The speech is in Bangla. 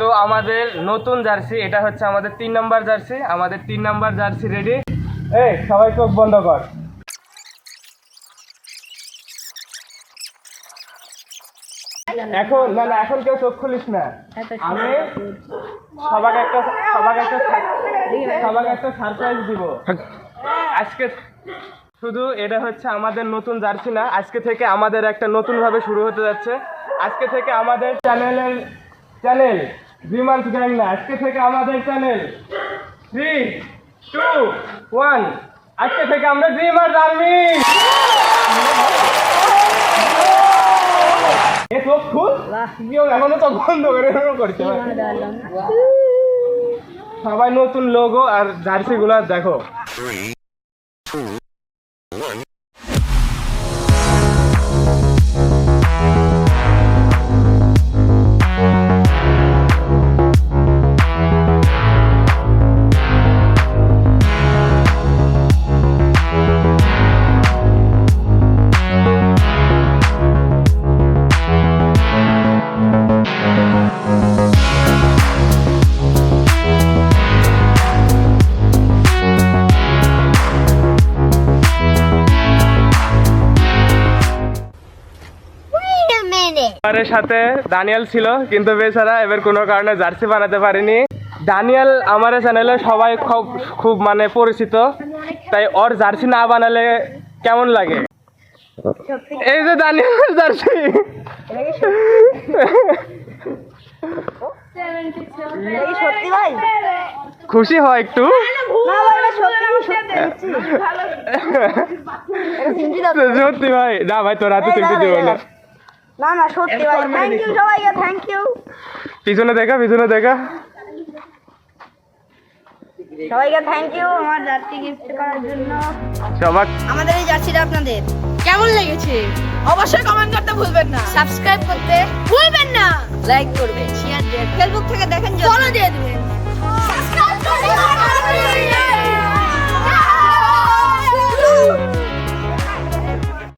তো আমাদের নতুন জার্সি, এটা হচ্ছে আমাদের তিন নাম্বার জার্সি, আমাদের তিন নাম্বার জার্সি রেডি এই, সবাই চোখ বন্ধ কর। এখন, না না, এখন কেউ চোখ খুলিস না। আমি সবাকে একটা সবাকে একটা সবাকে একটা সারপ্রাইজ দিব। আজকে শুধু এটা হচ্ছে আমাদের নতুন জার্সি না, আজকে থেকে আমাদের একটা নতুন ভাবে শুরু হতে যাচ্ছে। আজকে থেকে আমাদের চ্যানেলের চ্যানেল বিমান্স গ্যাং না আজকে থেকে আমাদের চ্যানেল থ্রি টু ওয়ান আজকে থেকে আমরা ড্রিমার্স আর্মি এ চোখ এখনও তো বন্ধ করে করছে। সবাই নতুন লোগো আর জার্সি গুলা দেখো। আমাদের সাথে দানিয়াল ছিল কিন্তু বেচারা এবার কোনো কারণে জার্সি বানাতে পারিনি। দানিয়াল আমার চ্যানেলে সবাই খুব খুব মানে পরিচিত তাই ওর জার্সি না বানালে কেমন লাগে? এই যে দানিয়াল জার্সি। খুশি হয় একটু। না ভাই এটা সত্যি ভাই। না ভাই তোর হাতে চিমটি দেবো না। না না সত্যি ভাই। থ্যাংক ইউ সবাইকে থ্যাংক ইউ পিছনে দেখা পিছনে দেখা। সবাইকে থ্যাংক ইউ আমার জার্সি গিফট করার জন্য। সবাক। আমাদের এই জার্সিটা আপনাদের। কেমন লেগেছে? অবশ্যই কমেন্ট করতে ভুলবেন না। সাবস্ক্রাইব করতে ভুলবেন না। লাইক করবেন শেয়ার দিয়ে ফেসবুক থেকে দেখেন